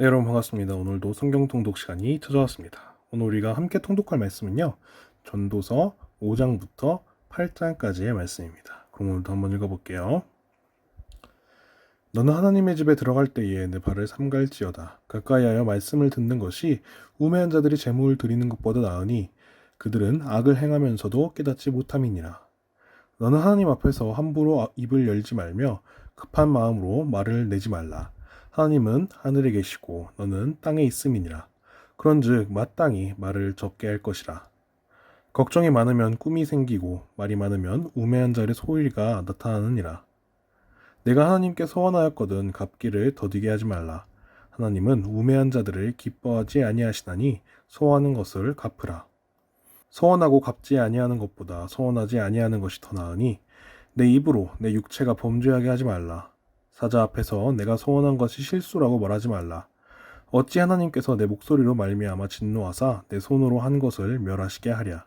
네, 여러분 반갑습니다. 오늘도 성경 통독 시간이 찾아왔습니다. 오늘 우리가 함께 통독할 말씀은요. 전도서 5장부터 8장까지의 말씀입니다. 그럼 오늘도 한번 읽어볼게요. 너는 하나님의 집에 들어갈 때에 내 발을 삼갈지어다. 가까이하여 말씀을 듣는 것이 우매한 자들이 재물을 드리는 것보다 나으니 그들은 악을 행하면서도 깨닫지 못함이니라. 너는 하나님 앞에서 함부로 입을 열지 말며 급한 마음으로 말을 내지 말라. 하나님은 하늘에 계시고 너는 땅에 있음이니라. 그런즉 마땅히 말을 적게 할 것이라. 걱정이 많으면 꿈이 생기고 말이 많으면 우매한 자의 소리가 나타나느니라. 내가 하나님께 소원하였거든 갚기를 더디게 하지 말라. 하나님은 우매한 자들을 기뻐하지 아니하시나니 소원하는 것을 갚으라. 소원하고 갚지 아니하는 것보다 소원하지 아니하는 것이 더 나으니 내 입으로 내 육체가 범죄하게 하지 말라. 사자 앞에서 내가 소원한 것이 실수라고 말하지 말라. 어찌 하나님께서 내 목소리로 말미암아 진노하사 내 손으로 한 것을 멸하시게 하랴.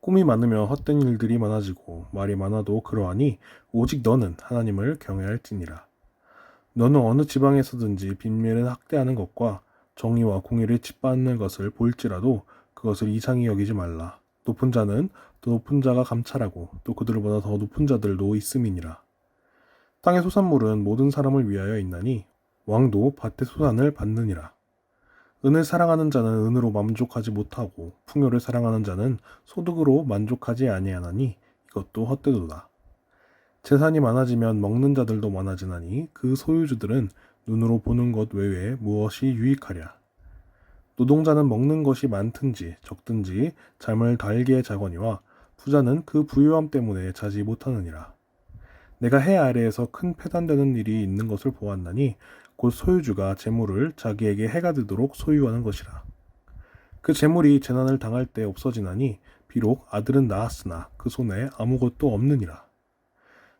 꿈이 많으면 헛된 일들이 많아지고 말이 많아도 그러하니 오직 너는 하나님을 경외할지니라. 너는 어느 지방에서든지 빈밀을 학대하는 것과 정의와 공의를 짓밟는 것을 볼지라도 그것을 이상히 여기지 말라. 높은 자는 더 높은 자가 감찰하고 또 그들보다 더 높은 자들도 있음이니라. 땅의 소산물은 모든 사람을 위하여 있나니 왕도 밭의 소산을 받느니라. 은을 사랑하는 자는 은으로 만족하지 못하고 풍요를 사랑하는 자는 소득으로 만족하지 아니하나니 이것도 헛되도다. 재산이 많아지면 먹는 자들도 많아지나니 그 소유주들은 눈으로 보는 것 외에 무엇이 유익하랴. 노동자는 먹는 것이 많든지 적든지 잠을 달게 자거니와 부자는 그 부유함 때문에 자지 못하느니라. 내가 해 아래에서 큰 패단되는 일이 있는 것을 보았나니 곧 소유주가 재물을 자기에게 해가 되도록 소유하는 것이라. 그 재물이 재난을 당할 때 없어지나니 비록 아들은 낳았으나 그 손에 아무것도 없느니라.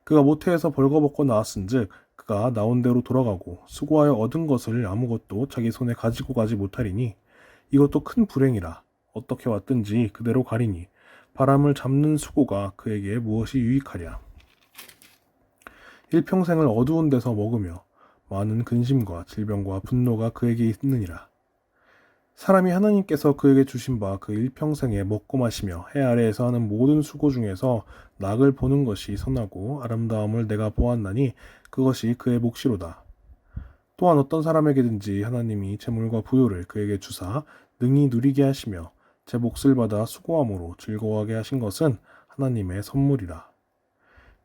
그가 모태에서 벌거벗고 나왔은즉 그가 나온 대로 돌아가고 수고하여 얻은 것을 아무것도 자기 손에 가지고 가지 못하리니 이것도 큰 불행이라. 어떻게 왔든지 그대로 가리니 바람을 잡는 수고가 그에게 무엇이 유익하랴. 일평생을 어두운 데서 먹으며 많은 근심과 질병과 분노가 그에게 있느니라. 사람이 하나님께서 그에게 주신 바 그 일평생에 먹고 마시며 해 아래에서 하는 모든 수고 중에서 낙을 보는 것이 선하고 아름다움을 내가 보았나니 그것이 그의 몫이로다. 또한 어떤 사람에게든지 하나님이 재물과 부요를 그에게 주사 능히 누리게 하시며 제 몫을 받아 수고함으로 즐거워하게 하신 것은 하나님의 선물이라.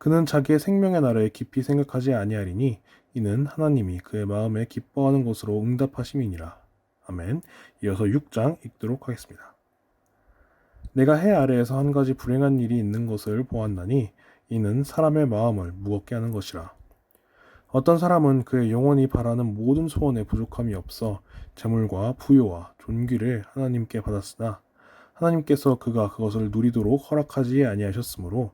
그는 자기의 생명의 날을 깊이 생각하지 아니하리니 이는 하나님이 그의 마음에 기뻐하는 것으로 응답하심이니라. 아멘. 이어서 6장 읽도록 하겠습니다. 내가 해 아래에서 한 가지 불행한 일이 있는 것을 보았나니 이는 사람의 마음을 무겁게 하는 것이라. 어떤 사람은 그의 영원히 바라는 모든 소원에 부족함이 없어 재물과 부요와 존귀를 하나님께 받았으나 하나님께서 그가 그것을 누리도록 허락하지 아니하셨으므로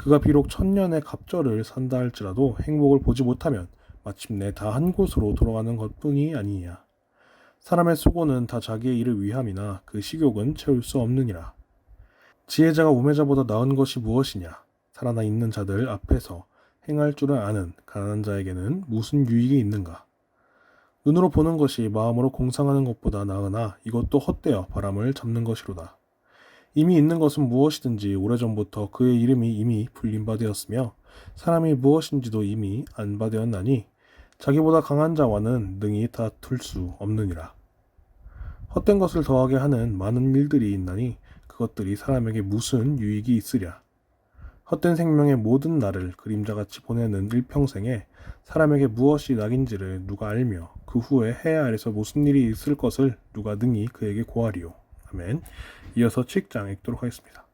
그가 비록 천년의 갑절을 산다 할지라도 행복을 보지 못하면 마침내 다 한 곳으로 돌아가는 것뿐이 아니냐. 사람의 수고는 다 자기의 일을 위함이나 그 식욕은 채울 수 없느니라. 지혜자가 우매자보다 나은 것이 무엇이냐? 살아나 있는 자들 앞에서 행할 줄을 아는 가난한 자에게는 무슨 유익이 있는가? 눈으로 보는 것이 마음으로 공상하는 것보다 나으나 이것도 헛되어 바람을 잡는 것이로다. 이미 있는 것은 무엇이든지 오래전부터 그의 이름이 이미 불린 바 되었으며 사람이 무엇인지도 이미 안바 되었나니 자기보다 강한 자와는 능히 다툴 수 없느니라. 헛된 것을 더하게 하는 많은 일들이 있나니 그것들이 사람에게 무슨 유익이 있으랴. 헛된 생명의 모든 날을 그림자같이 보내는 일평생에 사람에게 무엇이 낙인지를 누가 알며 그 후에 해 아래서 무슨 일이 있을 것을 누가 능히 그에게 고하리요. 아멘. 이어서 7장 읽도록 하겠습니다.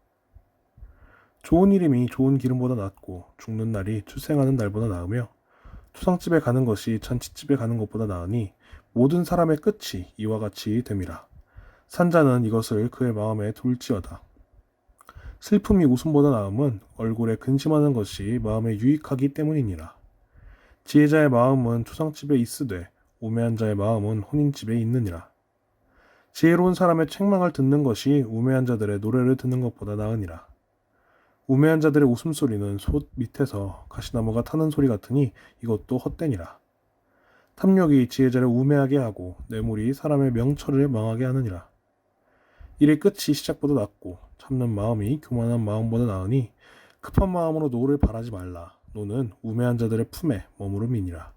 좋은 이름이 좋은 기름보다 낫고 죽는 날이 출생하는 날보다 나으며 초상집에 가는 것이 잔치집에 가는 것보다 나으니 모든 사람의 끝이 이와 같이 됨이라. 산자는 이것을 그의 마음에 둘지어다. 슬픔이 웃음보다 나음은 얼굴에 근심하는 것이 마음에 유익하기 때문이니라. 지혜자의 마음은 초상집에 있으되 우매한 자의 마음은 혼인집에 있느니라. 지혜로운 사람의 책망을 듣는 것이 우매한 자들의 노래를 듣는 것보다 나으니라. 우매한 자들의 웃음소리는 솥 밑에서 가시나무가 타는 소리 같으니 이것도 헛되니라. 탐욕이 지혜자를 우매하게 하고 뇌물이 사람의 명철을 망하게 하느니라. 일의 끝이 시작보다 낫고 참는 마음이 교만한 마음보다 나으니 급한 마음으로 노를 바라지 말라. 노는 우매한 자들의 품에 머무름이니라.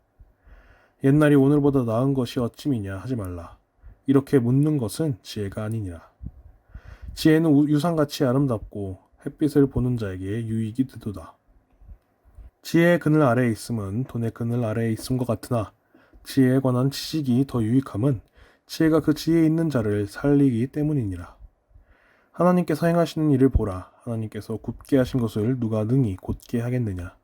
옛날이 오늘보다 나은 것이 어찌미냐 하지 말라. 이렇게 묻는 것은 지혜가 아니니라. 지혜는 우- 유상같이 아름답고 햇빛을 보는 자에게 유익이 되도다. 지혜의 그늘 아래에 있음은 돈의 그늘 아래에 있음과 같으나 지혜에 관한 지식이 더 유익함은 지혜가 그 지혜에 있는 자를 살리기 때문이니라. 하나님께서 행하시는 일을 보라. 하나님께서 굽게 하신 것을 누가 능히 곧게 하겠느냐.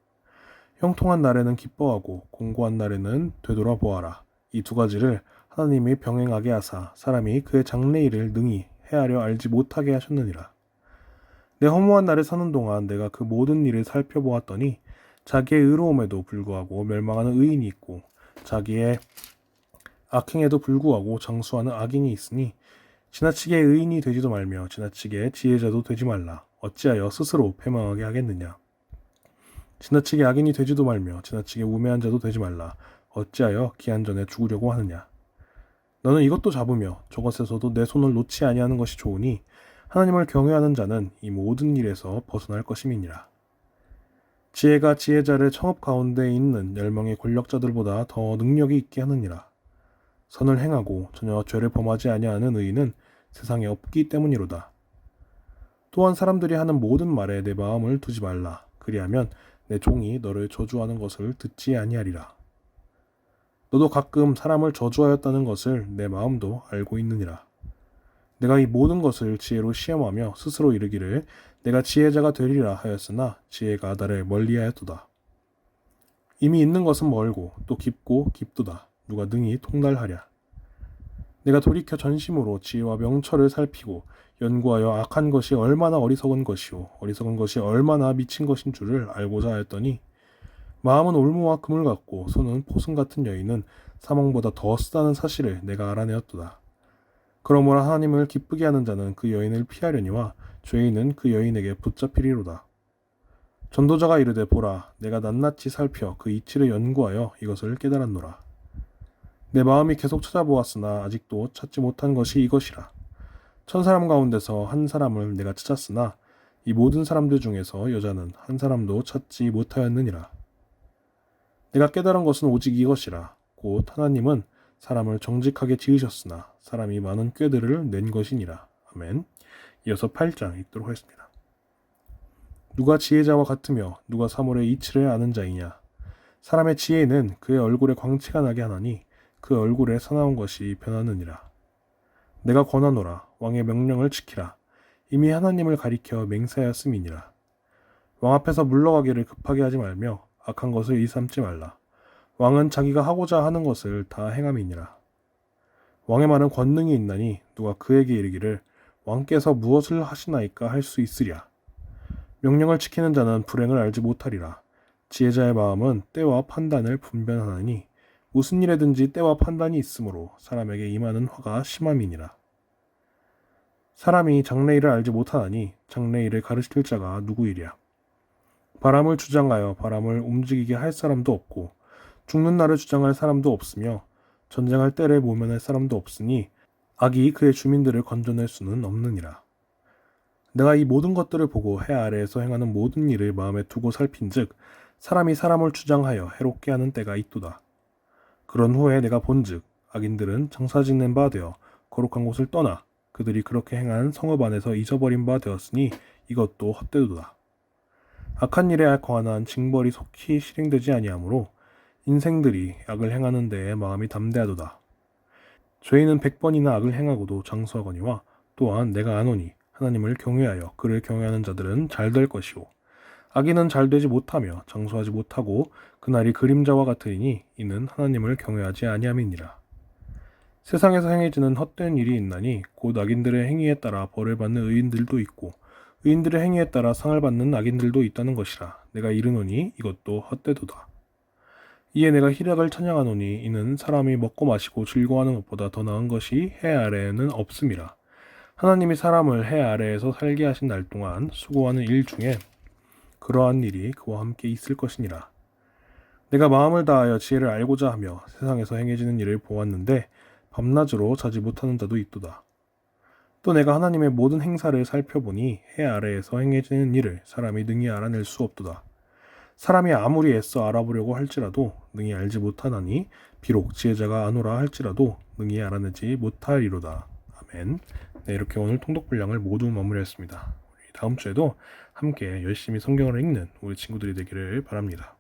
형통한 날에는 기뻐하고 공고한 날에는 되돌아보아라. 이 두 가지를 하나님이 병행하게 하사 사람이 그의 장래일을 능히 헤아려 알지 못하게 하셨느니라. 내 허무한 날을 사는 동안 내가 그 모든 일을 살펴보았더니 자기의 의로움에도 불구하고 멸망하는 의인이 있고 자기의 악행에도 불구하고 장수하는 악인이 있으니 지나치게 의인이 되지도 말며 지나치게 지혜자도 되지 말라. 어찌하여 스스로 패망하게 하겠느냐. 지나치게 악인이 되지도 말며 지나치게 우매한 자도 되지 말라. 어찌하여 기한 전에 죽으려고 하느냐. 너는 이것도 잡으며 저것에서도 내 손을 놓지 아니하는 것이 좋으니 하나님을 경외하는 자는 이 모든 일에서 벗어날 것임이니라. 지혜가 지혜자를 청업 가운데 있는 열명의 권력자들보다 더 능력이 있게 하느니라. 선을 행하고 전혀 죄를 범하지 아니하는 의인은 세상에 없기 때문이로다. 또한 사람들이 하는 모든 말에 내 마음을 두지 말라. 그리하면 내 종이 너를 저주하는 것을 듣지 아니하리라. 너도 가끔 사람을 저주하였다는 것을 내 마음도 알고 있느니라. 내가 이 모든 것을 지혜로 시험하며 스스로 이르기를 내가 지혜자가 되리라 하였으나 지혜가 나를 멀리하였도다. 이미 있는 것은 멀고 또 깊고 깊도다. 누가 능히 통달하랴. 내가 돌이켜 전심으로 지혜와 명철을 살피고 연구하여 악한 것이 얼마나 어리석은 것이요 어리석은 것이 얼마나 미친 것인 줄을 알고자 하였더니 마음은 올무와 그물 같고 손은 포승 같은 여인은 사망보다 더 쓰다는 사실을 내가 알아내었도다. 그러므로 하나님을 기쁘게 하는 자는 그 여인을 피하려니와 죄인은 그 여인에게 붙잡히리로다. 전도자가 이르되 보라 내가 낱낱이 살펴 그 이치를 연구하여 이것을 깨달았노라. 내 마음이 계속 찾아보았으나 아직도 찾지 못한 것이 이것이라. 천 사람 가운데서 한 사람을 내가 찾았으나 이 모든 사람들 중에서 여자는 한 사람도 찾지 못하였느니라. 내가 깨달은 것은 오직 이것이라. 곧 하나님은 사람을 정직하게 지으셨으나 사람이 많은 꾀들을 낸 것이니라. 아멘. 이어서 8장 읽도록 하겠습니다. 누가 지혜자와 같으며 누가 사물의 이치를 아는 자이냐. 사람의 지혜는 그의 얼굴에 광채가 나게 하나니 그 얼굴에 사나운 것이 변하느니라. 내가 권하노라 왕의 명령을 지키라. 이미 하나님을 가리켜 맹세하였음이니라. 왕 앞에서 물러가기를 급하게 하지 말며 악한 것을 일삼지 말라. 왕은 자기가 하고자 하는 것을 다 행함이니라. 왕의 말은 권능이 있나니 누가 그에게 이르기를 왕께서 무엇을 하시나이까 할 수 있으랴. 명령을 지키는 자는 불행을 알지 못하리라. 지혜자의 마음은 때와 판단을 분별하나니 무슨 일에든지 때와 판단이 있으므로 사람에게 임하는 화가 심함이니라. 사람이 장래일을 알지 못하나니 장래일을 가르칠 자가 누구이랴. 바람을 주장하여 바람을 움직이게 할 사람도 없고 죽는 날을 주장할 사람도 없으며 전쟁할 때를 모면할 사람도 없으니 악이 그의 주민들을 건져낼 수는 없느니라. 내가 이 모든 것들을 보고 해 아래에서 행하는 모든 일을 마음에 두고 살핀즉 사람이 사람을 주장하여 해롭게 하는 때가 있도다. 그런 후에 내가 본즉 악인들은 장사 짓는 바 되어 거룩한 곳을 떠나 그들이 그렇게 행한 성읍 안에서 잊어버린 바 되었으니 이것도 헛되도다. 악한 일에 관한 징벌이 속히 실행되지 아니하므로 인생들이 악을 행하는 데에 마음이 담대하도다. 죄인은 백번이나 악을 행하고도 장수하거니와 또한 내가 아노니 하나님을 경외하여 그를 경외하는 자들은 잘 될 것이요 악인은 잘 되지 못하며 장수하지 못하고 그날이 그림자와 같으니 이는 하나님을 경외하지 아니함이니라. 세상에서 행해지는 헛된 일이 있나니 곧 악인들의 행위에 따라 벌을 받는 의인들도 있고 의인들의 행위에 따라 상을 받는 악인들도 있다는 것이라 내가 이르노니 이것도 헛되도다. 이에 내가 희락을 찬양하노니 이는 사람이 먹고 마시고 즐거워하는 것보다 더 나은 것이 해 아래에는 없음이라. 하나님이 사람을 해 아래에서 살게 하신 날 동안 수고하는 일 중에 그러한 일이 그와 함께 있을 것이니라. 내가 마음을 다하여 지혜를 알고자 하며 세상에서 행해지는 일을 보았는데 밤낮으로 자지 못하는 자도 있도다. 또 내가 하나님의 모든 행사를 살펴보니 해 아래에서 행해지는 일을 사람이 능히 알아낼 수 없도다. 사람이 아무리 애써 알아보려고 할지라도 능히 알지 못하나니 비록 지혜자가 아노라 할지라도 능히 알아내지 못하리로다. 아멘. 네, 이렇게 오늘 통독 분량을 모두 마무리했습니다. 다음 주에도 함께 열심히 성경을 읽는 우리 친구들이 되기를 바랍니다.